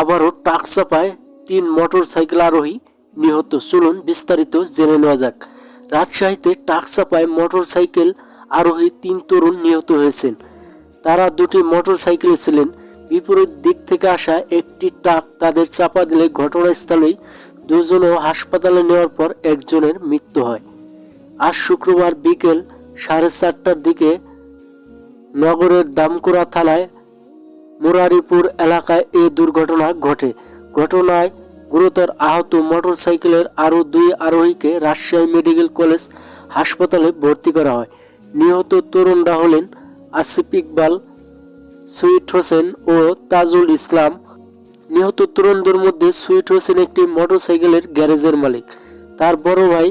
আবারও টাক চাপায় তিন মোটর সাইকেল আরোহী নিহত। চলুন বিস্তারিত জেনে নেওয়া যাক। রাজশাহীতে টাক চাপায় মোটর সাইকেল আরোহী তিন তরুণ নিহত হয়েছেন। তারা দুটি মোটর সাইকেলে ছিলেন। বিপরীত দিক থেকে আসা একটি ট্রাক তাদের চাপা দিলে ঘটনাস্থলেই দুজনও হাসপাতালে নেওয়ার পর একজনের মৃত্যু হয়। আজ শুক্রবার বিকেল সাড়ে চারটার দিকে নগরের দামকুড়া থানায় মুরারিপুর এলাকায় এই দুর্ঘটনা ঘটে। ঘটনায় গুরুতর আহত মোটরসাইকেলের আরও দুই আরোহীকে রাজশাহী মেডিকেল কলেজ হাসপাতালে ভর্তি করা হয়। নিহত তরুণরা হলেন আসিফ ইকবাল, সুইট হোসেন ও তাজুল ইসলাম। নিহত তরুণদের মধ্যে সুইট হোসেন একটি মোটরসাইকেলের গ্যারেজের মালিক। তার বড় ভাই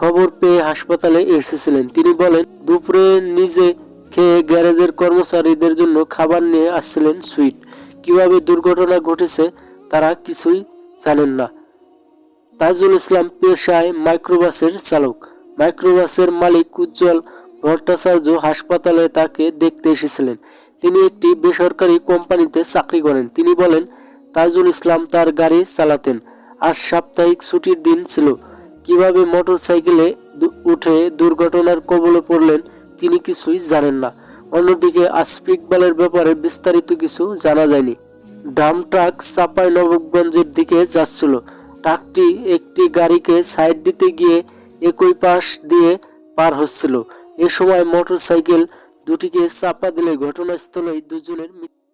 খবর পেয়ে হাসপাতালে এসেছিলেন। তিনি বলেন, দুপুরে নিজে খেয়ে গ্যারেজের কর্মচারীদের জন্য খাবার নিয়ে আসছিলেন সুইট। কীভাবে দুর্ঘটনা ঘটেছে তারা কিছুই জানেন না। তাজুল ইসলাম পেশায় মাইক্রোবাসের চালক। মাইক্রোবাসের মালিক উজ্জ্বল ভট্টাচার্য হাসপাতালে তাকে দেখতে এসেছিলেন। তিনি একটি বেসরকারি কোম্পানিতে চাকরি করেন। তিনি বলেন, তাজুল ইসলাম তার গাড়ি চালাতেন। আজ সাপ্তাহিক ছুটির দিন ছিল। কীভাবে মোটর সাইকেলে উঠে দুর্ঘটনার কবলে পড়লেন তিনি কিছুই জানেন না। অন্যদিকে আসফ ব্যাপারে বিস্তারিত কিছু জানা যায়নি। ড্রাম ট্রাক চাপাই নবগঞ্জের দিকে যাচ্ছিল। ট্রাকটি একটি গাড়িকে সাইড দিতে গিয়ে একই পাশ দিয়ে পার হচ্ছিল। এ সময় মোটরসাইকেল দুটিকে চাপা দিলে ঘটনাস্থলেই দুজনের মৃত্যু